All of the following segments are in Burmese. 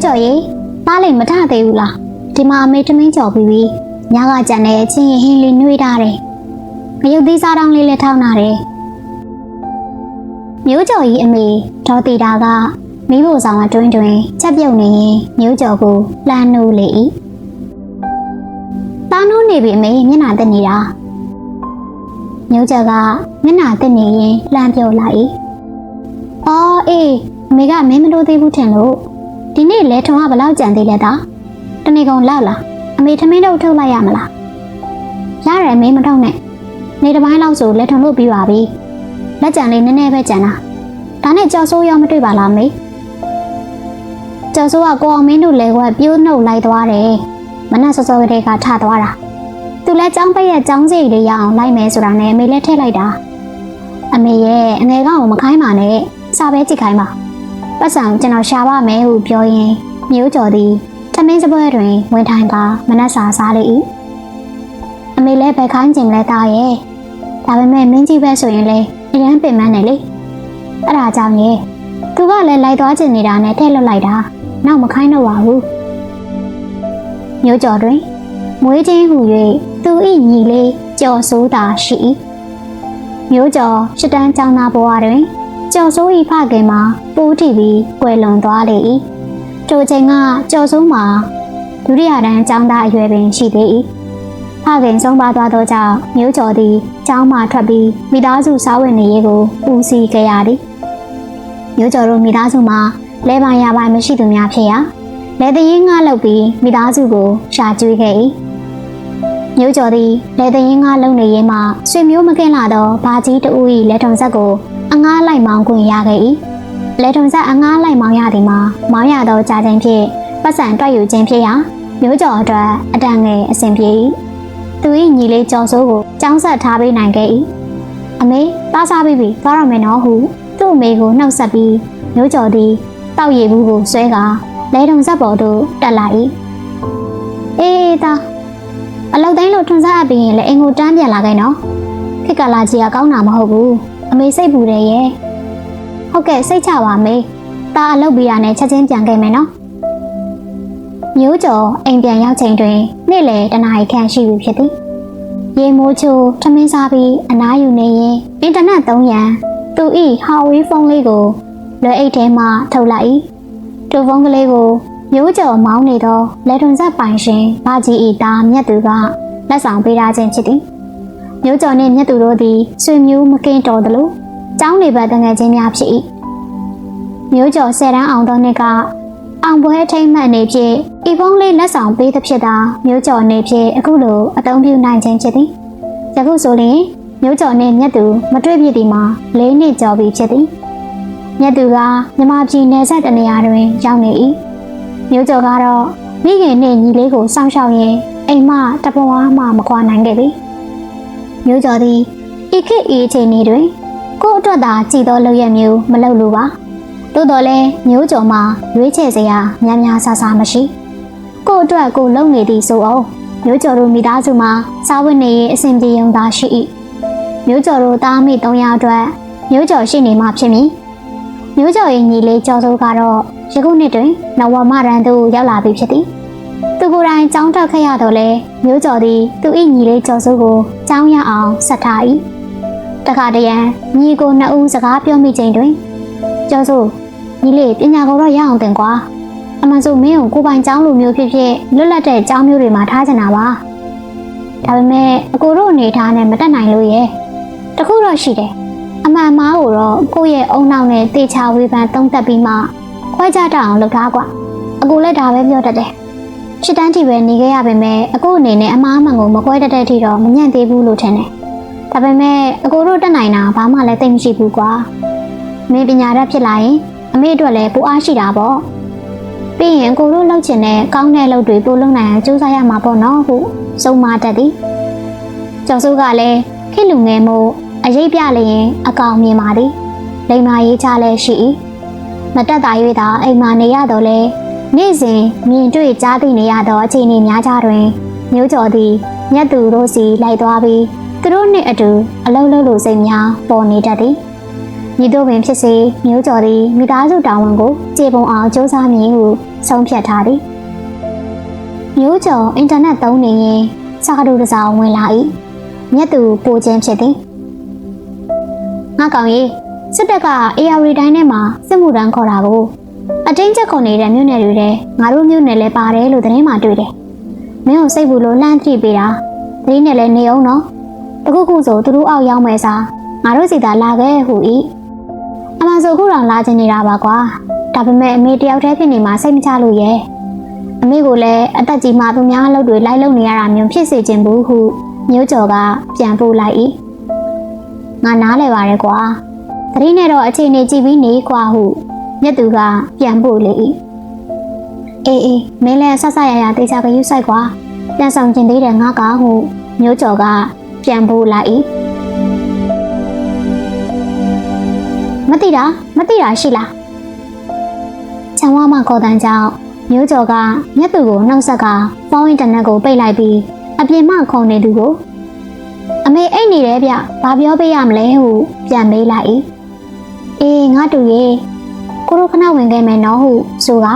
မျိုးကျော်ရေသားလေးမထသေးဘူးလားဒီမှာအမေထမင်းကြော်ပြီးပြီညကကြံတဲ့အချင်းရင်ဟင်းလေးနှွေးထားတယ်ငရုတ်သီးစားတောင်းလေးလည်းထောင်းထားတယ်မျိုးကျော်ကြီးအမေဒေါ်တီတာကမိဖို့ဆောင်အတွင်းတွင်ချက်ပြုတ်နေရင်မျိုးကျော်ကိုလှမ်းနိုးလေ၏တားနိုးနေပြီအမေမျက်နှာတက်နေတာမျိုးကျော်ကမျက်နှာတက်နေရင်လှမ်းပြောလိုက်၏အော်အေးအမေကမင်းမလို့သေးဘူးထင်လို့ ဒီနေ့လဲထုံကဘလောက်ကြံသေးလဲသားတနေ့ကုန်လောက်လားအမေထမင်းတော့ထုတ်လိုက်ရမလားရတယ်အမေမထုတ်နဲ့နေတစ်ပိုင်းလောက်ဆိုလက်ထုံလို့ပြီးပါပြီလက်ကြံလေးနည်းနည်းပဲကြံတာဒါနဲ့ကြော်စိုးရောမတွေ့ပါလားအမေကြော်စိုးကကိုအောင်မင်းတို့လဲကွက်ပြိုးနှုတ်လိုက်သွားတယ်မနက်စောစောကတည်းကထသွားတာသူလဲចောင်းပိတ်ရဲ့ចောင်းစိတ်လေးရအောင်လိုက်မယ်ဆိုတာနဲ့အမေလည်းထည့်လိုက်တာအမေရဲ့အငယ်ကောင်ကိုမခိုင်းပါနဲ့စာပဲကြည့်ခိုင်းပါ ပတ်စံကျွန်တော်ရှာပါမယ်ဟုပြောရင်မျိုးကျော်သည်ထမင်းစပွဲတွင်ဝင်ထိုင်ပါမနက်စာစားလေ၏အမေလည်းပဲခိုင်းကျင်လဲတာရဲ့ဒါပေမဲ့မင်းကြီးပဲဆိုရင်လေအရန်ပင်မနေလေအဲ့ဒါကြောင့်ရဲ့သူကလည်းလိုက်သွားကျင်နေတာနဲ့ထည့်လွတ်လိုက်တာနောက်မခိုင်းတော့ပါဘူးမျိုးကျော်တွင်မွေးချင်းဟူ၍သူ၏ညီလေးကြော်စိုးသာရှိ၏မျိုးကျော်ရှစ်တန်းចောင်းသားဘဝတွင် ကြော်စိုး၏ဖခင်မှာပိုးထီပြီးကွယ်လွန်သွားလေ၏ထိုချိန်ကကြော်စိုးမှာဒုတိယတန်းចောင်းသားအရွယ်ပင်ရှိသေး၏ဖခင်ဆုံးပါသွားသောကြောင့်မျိုးကျော်သည်ចောင်းမှထွက်ပြီးမိသားစုစားဝင်နေရေးကိုဦးစီးခဲ့ရသည်မျိုးကျော်တို့မိသားစုမှာလဲပိုင်ရပိုင်မရှိသူများဖြစ်ရာလက်တရင်ငါလောက်ပြီးမိသားစုကိုရှာကျွေးခဲ့၏မျိုးကျော်သည်လက်တရင်ငါလုံနေရင်မှဆွေမျိုးမကင်းလာသောဘာကြီးတူ၏လက်ထုံဆက်ကို အငားလိုက်မောင်းခွင့်ရခဲ့၏လက်ထုံဆက်အငားလိုက်မောင်းရသည်မှာမောင်းရသောကြာခြင်းဖြင့်ပတ်စံတွက်ယူခြင်းဖြစ်ရာမျိုးကျော်အတွက်အတန်ငယ်အဆင်ပြေ၏သူ၏ညီလေးကျော်စိုးကိုကြောင်းဆက်ထားပေးနိုင်ခဲ့၏အမေသားစားပြီးပြီသွားရမယ်နော်ဟုသူ့အမေကိုနှုတ်ဆက်ပြီးမျိုးကျော်သည်တောက်ရည်ဘူးကိုဆွဲကာလဲထုံဆက်ပေါ်သို့တက်လာ၏အေးသားအလောက်တိုင်းလို့ထွန်ဆက်အပ်ပြီးရင်လည်းအင်ကိုတန်းပြန်လာခဲ့နော်ခေတ်ကလာကြီးကကောင်းတာမဟုတ်ဘူး အမေစိတ်ပူတယ်ရဲ့ဟုတ်ကဲ့စိတ်ချပါမေသားအလုပ်ပြီးရနဲ့ချက်ချင်းပြန်ခဲ့မယ်နော်မျိုးကျော်အိမ်ပြန်ရောက်ချိန်တွင်နေ့လယ်တနားရီခန့်ရှိပြီဖြစ်သည်ရေမိုးချိုထမင်းစားပြီးအနားယူနေရင်အင်တာနက်သုံးရန်သူ၏ဟာဝေးဖုန်းလေးကိုလွယ်အိတ်ထဲမှထုတ်လိုက်၏တူဖုန်းကလေးကိုမျိုးကျော်မောင်းနေသောလက်ထွန်ဆက်ပိုင်ရှင်ဘာကြီးဤသားမြတ်သူကလက်ဆောင်ပေးထားခြင်းဖြစ်သည် မျိုးကျော်နှင့်မြတ်သူတို့သည်ဆွေမျိုးမကင်းတော်သလိုကျောင်းနေပါတငယ်ချင်းများဖြစ်၏မျိုးကျော်ဆယ်တန်းအောင်သောနှစ်ကအောင်ပွဲထိမ့်မှတ်နေဖြင့်ဤဖုန်းလေးလက်ဆောင်ပေးသဖြင့်သာမျိုးကျော်နေဖြင့်အခုလိုအသုံးပြုနိုင်ခြင်းဖြစ်သည်ယခုဆိုရင်မျိုးကျော်နှင့်မြတ်သူမတွေ့ဖြစ်သည်မှာ၄နှစ်ကျော်ပြီဖြစ်သည်မြတ်သူကမြမပြည်နယ်ဆက်တနေရာတွင်ရောက်နေ၏မျိုးကျော်ကတော့မိခင်နှင့်ညီလေးကိုစောင့်ရှောက်ရင်းအိမ်မတပွားမှမကွာနိုင်ခဲ့သည် မျိုးကျော်သည်ဤခေတ်ဤအချိန်ဤတွင်ကို့အတွက်သာကြည်သောလုပ်ရမျိုးမလုပ်လိုပါသို့တော်လည်းမျိုးကျော်မှာရွေးချယ်စရာများများဆဆမရှိကို့အတွက်ကိုလုပ်နေသည်ဆိုအောင်မျိုးကျော်တို့မိသားစုမှာစားဝတ်နေရေးအဆင်ပြေုံသာရှိ၏မျိုးကျော်တို့သားမိ၃ယောက်အတွက်မျိုးကျော်ရှိနေမှဖြစ်မည်မျိုးကျော်ရဲ့ညီလေးကျော်စိုးကတော့ယခုနှစ်တွင်နဝမရန်သို့ရောက်လာပြီဖြစ်သည်သူကိုယ်တိုင်ចောင်းတက်ခဲ့ရတော့လဲမျိုးကျော်သည်သူ၏ညီလေးကျော်စိုးကို ကြောင်းရအောင်ဆက်ထား၏တခါတရံညီကိုနှစ်ဦးစကားပြောမိချိန်တွင်ကျော်စိုးညီလေးပညာကိုတော့ရအောင်တင်ကွာအမှန်ဆိုမင်းကိုကိုပိုင်ကျောင်းလိုမျိုးဖြစ်ဖြစ်လွတ်လပ်တဲ့ကျောင်းမျိုးတွေမှာထားချင်တာပါဒါပေမဲ့အကိုတို့အနေထားနဲ့မတက်နိုင်လို့ရဲ့တခုတော့ရှိတယ်အမှန်မားကိုတော့ကိုယ့်ရဲ့အုံနောက်နဲ့တေချာဝေဖန်တုံးသက်ပြီးမှခွဲကြတအောင်လုပ်ထားကွာအကိုလည်းဒါပဲပြောတတ်တယ် ရှစ်တန်းတီပဲနေခဲ့ရပေမဲ့အကူအနေနဲ့အမားမှန်ကိုမကွဲတတ်တဲ့အထိတော့မညံ့သေးဘူးလို့ထင်တယ်ဒါပေမဲ့အကူတို့တက်နိုင်တာဘာမှလည်းသိမ့်မရှိဘူးကွာမင်းပညာတတ်ဖြစ်လာရင်အမေအတွက်လည်းပူအားရှိတာပေါ့ပြီးရင်ကိုတို့လောက်ချင်တဲ့ကောင်းတဲ့လုပ်တွေပို့လုပ်နိုင်အောင်ကြိုးစားရမှာပေါ့နော်ဟုစုံမတတ်သည်ကျော်စုကလည်းခေလူငယ်မို့အရေးပြလျင်အကောင်မြင်ပါသည်လိမ္မာရေးချလည်းရှိ၏မတက်တာ၍သာအိမ်မာနေရတော့လဲ နေ့စဉ်မြင်တွေ့ကြားသိနေရသောအခြေအနေများကြတွင်မျိုးကျော်သည်မြတ်သူတို့စီလိုက်သွားပြီးသူတို့နှင့်အတူအလုံးလုံးလိုစိတ်များပေါ်နေတတ်သည်မိတို့ပင်ဖြစ်စေမျိုးကျော်သည်မိသားစုတာဝန်ကိုကျေပွန်အောင်စ조사မည်ဟုဆုံးဖြတ်ထားသည်မျိုးကျော်အင်တာနက်သုံးနေရင်စာတူတစ်စောင်ဝင်လာ၏မြတ်သူပိုခြင်းဖြစ်သည်ငါကောင်ကြီးစစ်တပ်က AR တိုင်းထဲမှာစစ်မှုထမ်းခေါ်တာကို အတင်းချက်ခေါ်နေတဲ့မြို့နယ်တွေထဲငါတို့မြို့နယ်လည်းပါတယ်လို့သတင်းမှတွေ့တယ်မင်းကိုစိတ်ဘူးလို့လှမ်းကြည့်ပေးတာသတင်းနဲ့လည်းနေအောင်နော်တခုခုဆိုသူတို့အောက်ရောက်မယ်စားငါတို့စီသာလာခဲ့ဟူ၏အမှန်ဆိုခုတောင်လာချင်နေတာပါကွာဒါပေမဲ့အမေတယောက်တည်းဖြစ်နေမှစိတ်မချလို့ရဲ့အမေကိုလည်းအသက်ကြီးမှသူများအလုပ်တွေလိုက်လုပ်နေရတာမျိုးဖြစ်စေချင်ဘူးဟုမျိုးကျော်ကပြန်ပို့လိုက်၏ငါနားလဲပါတယ်ကွာသတိနဲ့တော့အခြေအနေကြည့်ပြီးနေကွာဟု မြတ်သူကပြန်ပို့လေ၏အေးအေးမင်းလည်းဆဆရရတေချာကယူဆိုင်ကွာပြန်ဆောင်ကျင်သေးတယ်ငါကဟုမျိုးကျော်ကပြန်ပို့လိုက်၏မတိတာမတိတာရှိလားချံဝါမခေါ်တန်းကြောင့်မျိုးကျော်ကမြတ်သူကိုနှောက်ဆက်ကဖုန်းအင်တာနက်ကိုပိတ်လိုက်ပြီးအပြင်မှခေါ်နေသူကိုအမေအိတ်နေတယ်ဗျဘာပြောပေးရမလဲဟုပြန်မေးလိုက်၏အေးငါတူရေ ကိုရိုခဏဝင်ခဲ့မယ်နော်ဟုဆိုက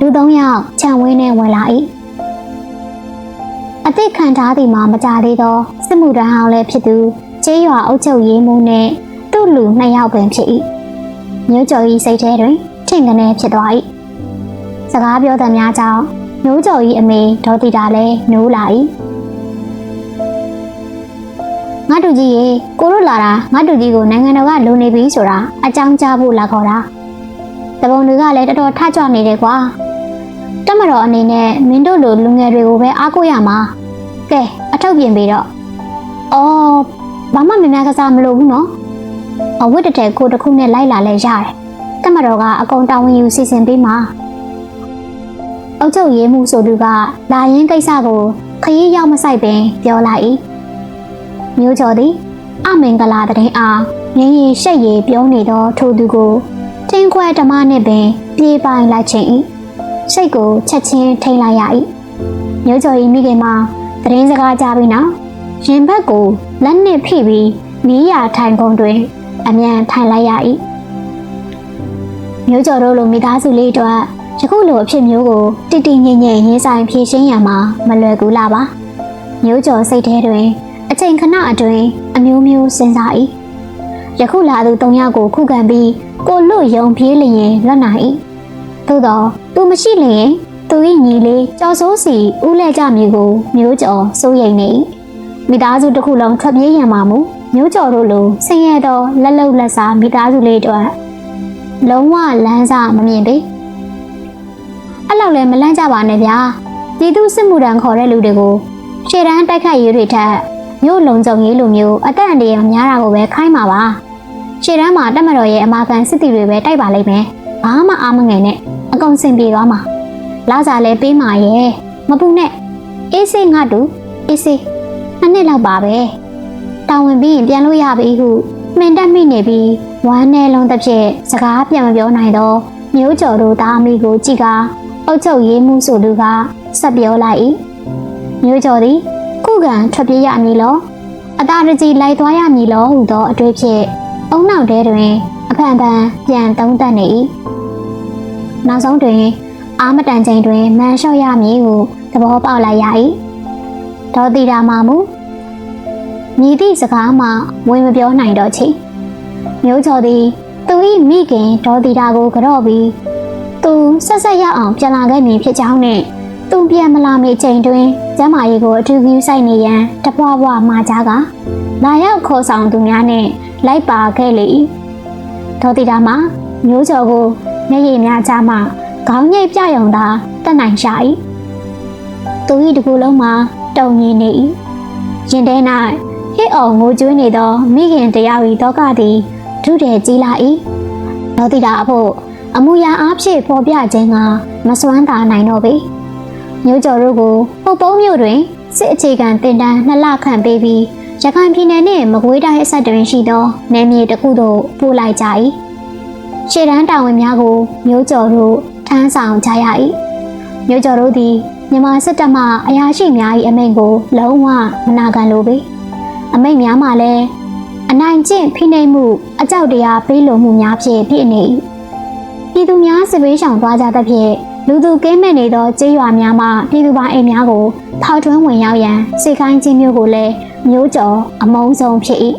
လူသုံးယောက်ခြံဝင်းနဲ့ဝင်လာ၏အသိခံထားသည်မှာမကြသေးသောစစ်မှုထမ်းဟောင်းလည်းဖြစ်သူကျေးရွာအုပ်ချုပ်ရေးမှူးနှင့်သူ့လူနှစ်ယောက်ပင်ဖြစ်၏မျိုးကျော်၏စိတ်ထဲတွင်ထင်ကနေဖြစ်သွား၏စကားပြောသမျှကြောင့်မျိုးကျော်၏အမေဒေါ်တီတာလည်းနိုးလာ၏ငါတူကြီးရေကိုတို့လာတာငါတူကြီးကိုနိုင်ငံတော်ကလုံနေပြီဆိုတာအကြောင်းကြားဖို့လာခေါ်တာ တပုံတွေကလည်းတော်တော်ထကြွနေတယ်ကွာတက်မတော်အနေနဲ့မင်းတို့လိုလူငယ်တွေကိုပဲအားကိုးရမှာကဲအထောက်ပြင်ပြီးတော့အော်ဘာမှမများကစားမလို့ဘူးနော်အဝတ်တတဲကိုတစ်ခုနဲ့လိုက်လာလဲရတယ်တက်မတော်ကအကုန်တာဝန်ယူစီစဉ်ပေးမှာအုတ်ချုပ်ရေးမှုဆိုသူကလာရင်ကိစ္စကိုခရီးရောက်မဆိုင်ပင်ပြောလိုက်၏မျိုးကျော်သည်အမင်္ဂလာတဲ့အားငင်းရင်ရှက်ရည်ပြောနေသောထိုသူကိုထ င်းခွဲဓမ္မနှင့်ပင်ပြေးပိုင်လိုက်ခြင်း၏စိတ်ကိုချက်ချင်းထိန်လိုက်ရ၏မျိုးကျော်၏မိခင်မှာသတင်းစကားကြားပြီးနောက်ရင်ဘက်ကိုလက်နှင့်ဖိပြီးမီးရထိုင်ကုန်တွင် အမြန်ထိုင်လိုက်ရ၏မျိုးကျော်တို့လိုမိသားစုလေးတို့ယခုလိုအဖြစ်မျိုးကိုတိတိငိမ့်ငိမ့်ရင်းဆိုင်ဖြည့်ရှင်းရမှာမလွယ်ကူလာပါမျိုးကျော်စိတ်ထဲတွင် အချိန်ခဏအတွင်းအမျိုးမျိုးစဉ်းစား၏ယခုလာသူ၃ယောက်ကိုခုခံပြီး ကိုလွတ်ယုံပြေးလျင်လွတ်နိုင်၏သို့တော့သူမရှိလျင်သူ၏ညီလေးကြော်စိုးစီဦးလဲကြမည်ကိုမျိုးကျော်စိုးရိမ်နေ၏မိသားစုတစ်ခုလုံးထွက်ပြေးရန်မှာမူမျိုးကျော်တို့လိုဆင်းရဲသောလက်လုံလက်စားမိသားစုလေးတို့လုံးဝလမ်းစာမမြင်ပေအဲ့လောက်လည်းမလန့်ကြပါနဲ့ဗျာပြည်သူစစ်မှုထမ်းခေါ်တဲ့လူတွေကိုရှေ့တန်းတိုက်ခိုက်ရေးတွေထက်မြို့လုံခြုံရေးလိုမျိုးအသက်အန္တရာယ်များတာကိုပဲခိုင်းပါပါ ရှေ့တန်းမှာတက်မတော်ရဲ့အမာခံစစ်တီတွေပဲတိုက်ပါလိမ့်မယ်ဘာမှအားမငယ်နဲ့အကုန်စင်ပြေသွားမှာလာစားလဲပေးမှာရဲ့မပူနဲ့အေးစေးငါတူအေးစေးနှစ်နှစ်လောက်ပါပဲတာဝန်ပြီးရင်ပြန်လို့ရပြီဟုမှန်တက်မိနေပြီးဝမ်းနဲ့လုံးတစ်ဖြင့်စကားပြန်မပြောနိုင်တော့မျိုးကျော်တို့သားအမိကိုကြည့်ကအုတ်ချုပ်ရေးမှုဆိုသူကဆက်ပြောလိုက်၏မျိုးကျော်သည်ခုခံထွက်ပြေးရမည်လောအသာတကြီးလိုက်သွားရမည်လောဟုသောအတွေ့ဖြင့် အုံနောက်တဲတွင်အဖန်ဖန်ပြန်သုံးသပ်နေ၏နောက်ဆုံးတွင် အာမတန်ချိန်တွင်မန်လျှော့ရမည်ဟုသဘောပေါက်လိုက်ရ၏ဒေါ်တီတာမှမူမြည်သည့်စကားမှဝင်မပြောနိုင်တော့ချေမျိုးကျော်သည်သူ၏မိခင်ဒေါ်တီတာကိုကြော့ပြီးသူဆက်ဆက်ရအောင်ပြန်လာခဲ့မည်ဖြစ်ကြောင်းနှင့်သူပြန်မလာမီချိန်တွင်ကျမ်းမာရေးကိုအထူးကူးဆိုင်နေရန်တပွားပွားမှာကြားကလာရောက်ခေါ်ဆောင်သူများနှင့် လိုက်ပါခဲ့လေ၏ဒေါ်တီတာမှာမျိုးကျော်ကိုမျက်ရည်များကြားမှခေါင်းငိတ်ပြယုံသာတက်နိုင်ရှာ၏သူ၏တကူလုံးမှာတုံငင်နေ၏ရင်ထဲ၌ဟစ်အောင်ငိုကြွေးနေသောမိခင်တရား၏တောကသည်ဒုတဲ့ကြီးလာ၏ဒေါ်တီတာအဖို့အမှုရာအားဖြင့်ပေါ်ပြခြင်းကမစွမ်းတာနိုင်တော့ပေမျိုးကျော်တို့ကိုပုတ်ပုံးမြို့တွင်စစ်အခြေခံတင်တန်းနှစ်လခန့်ပေးပြီး ရခိုင်ပြည်နယ်နှင့်မကွေးတိုင်းအဆက်တွင်ရှိသောနယ်မြေတစ်ခုသို့ပို့လိုက်ကြ၏ရှေ့တန်းတာဝန်များကို မျိုးကျော်တို့ထမ်းဆောင်ကြရ၏မျိုးကျော်တို့သည်မြန်မာစစ်တပ်မှအရာရှိများ၏အမိန့်ကို လုံးဝမနာခံလိုပေအမိန့်များမှလည်းအနိုင်ကျင့်ဖိနှိပ်မှုအကြောက်တရားပေးလိုမှုများဖြင့်ပြည့်နေ၏ပြည်သူများစစ်ဘေးရှောင်သွားကြသဖြင့် လူသူကင်းမဲ့နေသောကျေးရွာများမှပြည်သူပိုင်းအိမ်များကိုထောက်ထွန်းဝင်ရောက်ရန်စိတ်ခိုင်းခြင်းမျိုးကိုလည်းမျိုးကျော်အမုန်းဆုံးဖြစ်၏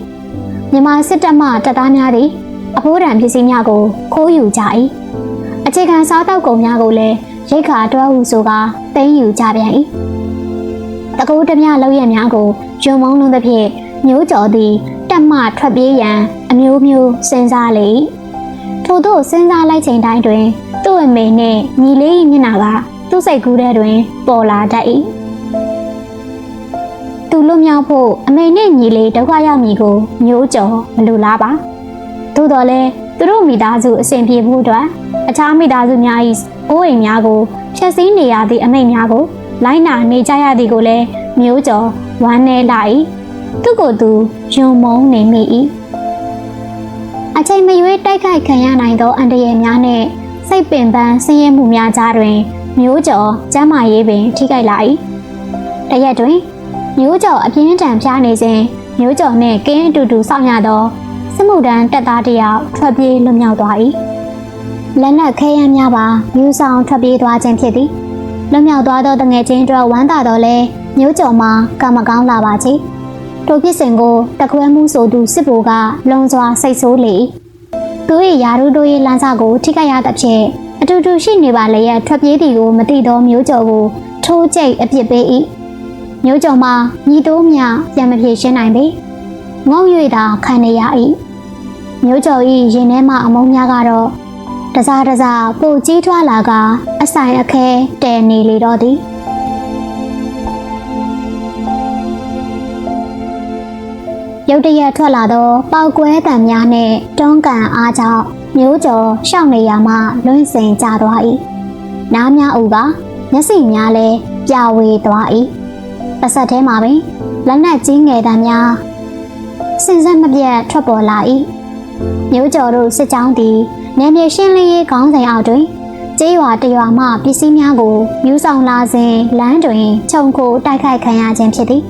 မြန်မာစစ်တပ်မှတပ်သားများသည်အဖိုးတံပစ္စည်းများကိုခိုးယူကြ၏အခြေခံစားတောက်ကုန်များကိုလည်းရိတ်ခါတွားဟုဆိုကာသိမ်းယူကြပြန်၏တကူတမျှလောက်ရများကိုယုံမုံလုံးသဖြင့်မျိုးကျော်သည်တက်မှထွက်ပြေးရန်အမျိုးမျိုးစဉ်းစားလေ၏ ထို့သောစဉ်းစားလိုက်ချိန်တိုင်းတွင်သူ့အမေနှင့်ညီလေး၏မျက်နှာကသူ့စိတ်ကူးထဲတွင် ပေါ်လာတတ်၏သူလွတ်မြောက်ဖို့အမေနှင့်ညီလေးဒုက္ခရောက်မည်ကိုမျိုးကျော်မလိုလားပါသို့တော်လည်းသူတို့မိသားစုအဆင်ပြေဖို့အတွက်အခြားမိသားစုများ၏အိုးအိမ်များကိုဖျက်ဆီးနေရသည့်အမိန့်များကိုလိုက်နာနေကြရသည်ကိုလည်းမျိုးကျော်ဝမ်းနေလာ၏သူကိုယ်သူယုံမုန်းနေမိ၏ အချိန်မရွေးတိုက်ခိုက်ခံရနိုင်သောအန္တရာယ်များနှင့်စိတ်ပင်ပန်းဆင်းရဲမှုများကြားတွင် မျိုးကျော်ကျမ်းမာရေးပင်ထိခိုက်လာ၏တရက်တွင်မျိုးကျော်အပြင်းထန်ဖျားနေစဉ်မျိုးကျော်နှင့်ကင်းအတူတူစောင့်ရသောစစ်မှုထမ်းတပ်သားတစ်ယောက်ထွက်ပြေးလွတ်မြောက်သွား၏လက်နက်ခဲယမ်းများပါမြူဆောင်ထွက်ပြေးသွားခြင်းဖြစ်သည်လွတ်မြောက်သွားသောတငယ်ချင်းတို့ဝမ်းသာတော်လဲမျိုးကျော်မှာကံမကောင်းလာပါချေ ထိုဖြစ်စဉ်ကိုတခွဲမှုဆိုသူစစ်ဗိုလ်ကလုံစွာစိတ်ဆိုးလေသူ၏ယာရုတို့၏လမ်းစာကိုထိခိုက်ရသဖြင့်အတူတူရှိနေပါလျက်ထွက်ပြေးသည်ကိုမသိသောမျိုးကျော်ကိုထိုးကျိတ်အပြစ်ပေး၏မျိုးကျော်မှာညီတိုးမြပြန်မပြေရှင်းနိုင်ပေငုံ၍သာခံနေရ၏မျိုးကျော်၏ရင်ထဲမှအမုန်းများကတော့တစားတစားပိုကြီးထွားလာကအဆိုင်အခဲတဲနေလေတော့သည် ရုတ်တရက်ထွက်လာသောပေါက်ကွဲတံများနှင့်တွန်းကန်အားကြောင့်မျိုးကျော်ရှောက်နေရမှလွင့်စင်ကြသွား၏နားများဦးကမျက်စိများလည်းပြဝေသွား၏ပစက်ထဲမှာပင်လက်နက်ကြီးငယ်တံများစင်စက်မပြတ်ထွက်ပေါ်လာ၏မျိုးကျော်တို့စစ်ကြောင်းသည်နယ်မြေရှင်းလင်းရေးခေါင်းစဉ်အောက်တွင်ကျေးရွာတရွာမှပစ္စည်းများကိုယူဆောင်လာစဉ်လမ်းတွင်ခြုံကိုတိုက်ခိုက်ခံရခြင်းဖြစ်သည်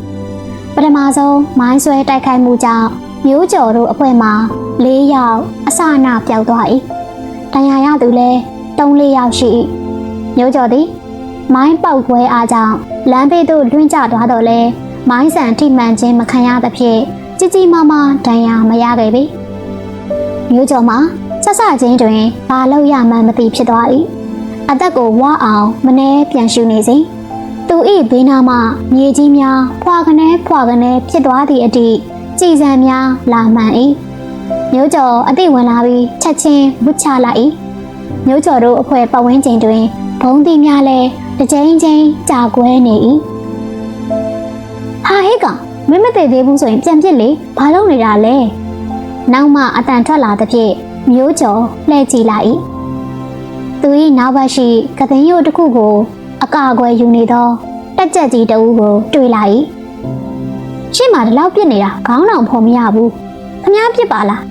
ပထမဆုံးမိုင်းဆွဲတိုက်ခိုက်မှုကြောင့်မျိုးကျော်တို့အဖွဲ့မှ၄ယောက်အစအနပျောက်သွား၏ဒဏ်ရာရသူလည်း၃၄ယောက်ရှိ၏မျိုးကျော်သည်မိုင်းပေါက်ခွဲအားကြောင့်လမ်းဘေးသို့လွှင့်ကျသွားတော့လဲမိုင်းဆန်ထိမှန်ခြင်းမခံရသဖြင့်ကြီးကြီးမားမားဒဏ်ရာမရခဲ့ပေမျိုးကျော်မှာဆက်ဆချင်းတွင်ဘာလို့ရမှန်းမသိဖြစ်သွား၏အသက်ကိုဝါအောင်မနှဲပြန်ရှူနေစဉ် သူ၏ဘေးနားမှမြေကြီးများဖွာကနေဖွာကနေဖြစ်သွားသည့်အထိကြည်စံများလာမှန်၏မျိုးကျော်အသိဝင်လာပြီးချက်ချင်းဝှချလိုက်၏မျိုးကျော်တို့အဖွဲပတ်ဝန်းကျင်တွင်ဘုံသီးများလည်းတစ်ချိန်ချင်းကြာကွဲနေ၏ဟာဟဲ့ကောင်မင်းမသိသေးဘူးဆိုရင်ပြန်ပြစ်လေဘာလုပ်နေတာလဲနောက်မှအတန်ထွက်လာသဖြင့်မျိုးကျော်လှည့်ကြည့်လိုက်၏သူ၏နောက်ဘက်ရှိကသိန်းရိုးတစ်ခုကို အကာအကွယ်ယူနေသောတက်ကြက်ကြီးတဦးကိုတွေ့လိုက်၏ရှေ့မှာဒီလောက်ပြစ်နေတာခေါင်းတော်ဖော်မရဘူးခမားပြစ်ပါလား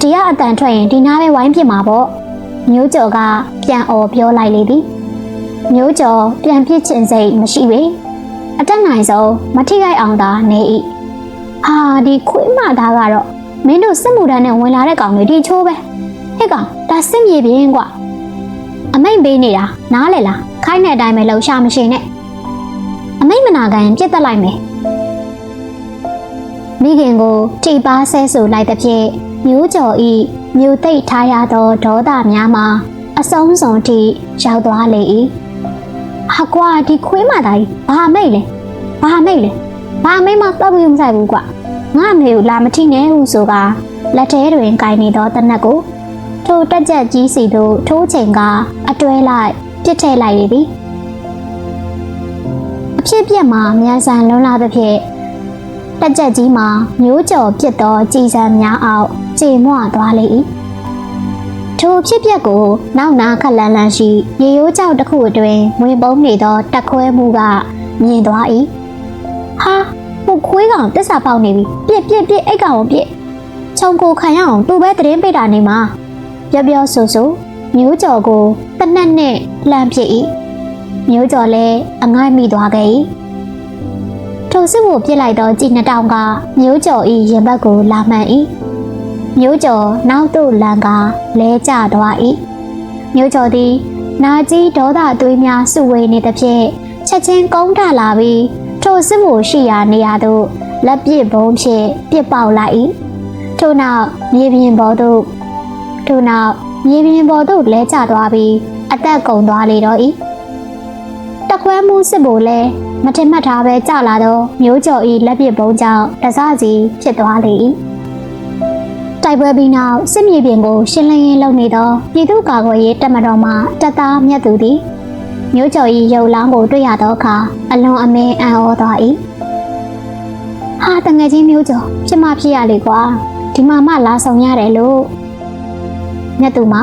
တရားအတန်ထွက်ရင်ဒီနားပဲဝိုင်းပြစ်မှာပေါ့မျိုးကျော်ကပြန်អော်ပြောလိုက်လေသည်မျိုးကျော်ပြန်ပြစ်ချင်စိတ်မရှိပေအတက်နိုင်ဆုံးမထိခိုက်အောင်သာနေ၏ဟာဒီခွေးမသားကတော့မင်းတို့စစ်မှုထမ်းနဲ့ဝင်လာတဲ့ကောင်တွေဒီချိုးပဲဟဲ့ကောင်ဒါစစ်မြေပြင်ကွာအ မိတ်ပေးနေတာနားလေလားခိုင်းတဲ့အတိုင်းပဲလှုပ်ရှားမရှိနဲ့အမိတ်မနာခံရင်ပြစ်တက်လိုက်မယ်မိခင်ကိုထိပါဆဲဆူလိုက်တဲ့ဖြင့်မျိုးကျော်ဤမျိုးသိပ်ထားရသောဒေါသများမှာအဆုံးစွန်ထိရောက်သွားလေ၏ဟာကွာဒီခွေးမသားကြီးဘာမိတ်လဲဘာမိတ်လဲဘာမိတ်မတော့ဘူးမဆိုင်ဘူးကွာငါမေကိုလာမထိနဲ့ဟုဆိုကလက်ထဲတွင်ကင်နေသောတနက်ကို ထိုတက်ကြက်ကြီးစီတို့ထိုးချိန်က အတွဲလိုက်ပြစ်ထည့်လိုက်ရသည်အဖြစ်ပြက်မှာမြန်ဆန်လွန်းလာသဖြင့်တက်ကြက်ကြီးမှာမျိုးကြော်ပြစ်သောကြည်စံများအောင်ကြေမွသွားလေ၏ထိုဖြစ်ပျက်ကိုနောက်နာခက်လန်းလန်းရှိရေရိုးကြောက်တစ်ခုအတွင်းဝင်ပုံးနေသောတက်ခွဲမှုကမြင်သွား၏ဟာဟိုခွေးကောင်တစ္ဆာပေါက်နေပြီပြစ်ပြစ်ပြစ်အိတ်ကောင်ကိုပြစ်ခြုံကိုခံရအောင်သူပဲတရင်ပိတ်တာနေမှာ ပြောပြောဆိုဆိုမျိုးကြော်ကိုတနက်နဲ့လှမ်းပြစ်၏မျိုးကြော်လည်းအငိုက်မိသွားခဲ့၏ထိုစစ်ကိုပြစ်လိုက်သောကြည်နှစ်တောင်ကမျိုးကျော်ဤရင်ဘတ်ကိုလာမှန်၏မျိုးကျော်နောက်သို့လန်ကလဲကျသွား၏မျိုးကျော်သည်နာကြီးဒေါသအသွေးများစုဝေးနေသဖြင့်ချက်ချင်းကုန်းထလာပြီးထိုစစ်မှုရှိရာနေရာသို့လက်ပစ်ဘုံဖြင့်ပစ်ပေါက်လိုက်၏ထို့နောက်မြေပြင်ပေါ်သို့ ထို့နောက်မြေပြင်ပေါ်သို့လဲကျသွားပြီးအသက်ကုန်သွားလေတော့၏တခွဲမှုစစ်ဖို့လဲမထင်မှတ်ထားပဲကြလာသောမျိုးကျော်၏လက်ပစ်ဘုံကြောင့်တစစီဖြစ်သွားလေ၏တိုက်ပွဲပြီးနောက်စစ်မြေပြင်ကိုရှင်းလင်းရင်းလုပ်နေသောပြည်သူ့ကာကွယ်ရေးတပ်မတော်မှတပ်သားမြတ်သူသည်မျိုးကျော်၏ရုပ်လောင်းကိုတွေ့ရသောအခါအလွန်အမင်းအံ့ဩသွား၏ဟာတငယ်ချင်းမျိုးကျော်ဖြစ်မဖြစ်ရလေကွာဒီမှာမှလာဆောင်ရတယ်လို့ မြတ်သူမ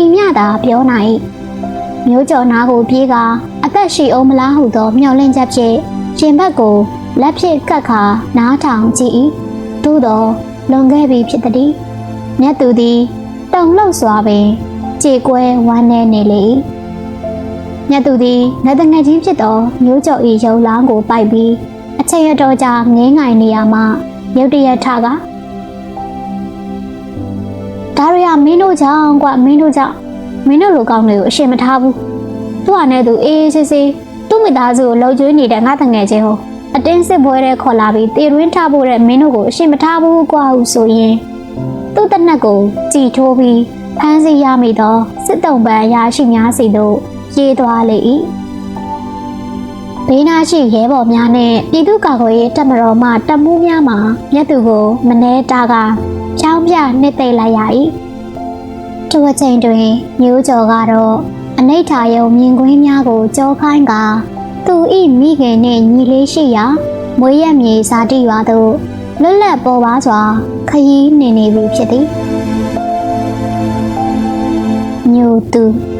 ဤမြတာပြောနိုင်၏မျိုးကျော်နားကိုပြေးကအသက်ရှိအောင်မလားဟုသောမျှော်လင့်ချက်ဖြင့်ရှင်ဘက်ကိုလက်ဖြင့်ကတ်ခါနားထောင်ကြည့်၏သို့သောလွန်ခဲ့ပြီဖြစ်သည်မြတ်သူသည်တုံလှုပ်စွာပင်ကြေကွဲဝမ်းနေနေလေ၏မြတ်သူသည်ငတငယ်ချင်းဖြစ်သောမျိုးကျော်၏ရုံလောင်းကိုပိုက်ပြီးအချိန်အတော်ကြာငင်းငိုင်နေရမှရုတ်တရက်ထက ဒါရီယာမင်းတို့ကြောင့်ကွမင်းတို့ကြောင့်မင်းတို့လိုကောင်းတွေကိုအရှင်မထားဘူးသူ့ဟာနဲ့သူအေးအေးဆေးဆေးသူ့မိသားစုကိုလှုပ်ကျွေးနေတဲ့ငါတငယ်ချင်းဟိုအတင်းစစ်ပွဲတဲ့ခေါ်လာပြီးတေရင်းထားဖို့တဲ့မင်းတို့ကိုအရှင်မထားဘူးကွာဟုဆိုရင်သူ့တနက်ကိုကြည်ထိုးပြီးဖမ်းဆီးရမိသောစစ်တုံးပန်းရရှိများစီတို့ရေးသွားလေ၏ ဘေးနာရှိရဲဘော်များနဲ့ပြည်သူ့ကာကွယ်ရေးတပ်မတော်မှတပ်မှုများမှမြတ်သူကိုမနှဲတာကချောင်းပြနှစ်သိမ့်လိုက်ရ၏ထိုအချိန်တွင်မျိုးကျော်ကတော့အနိဋ္ဌာယုံမြင်ကွင်းများကိုကြောခိုင်းကသူဤမိခင်နှင့်ညီလေးရှိရာမွေးရမြေဇာတိရွာသို့လွတ်လပ်ပေါ်ပါစွာ ခရီးနေနေပြီဖြစ်သည်မြို့သူ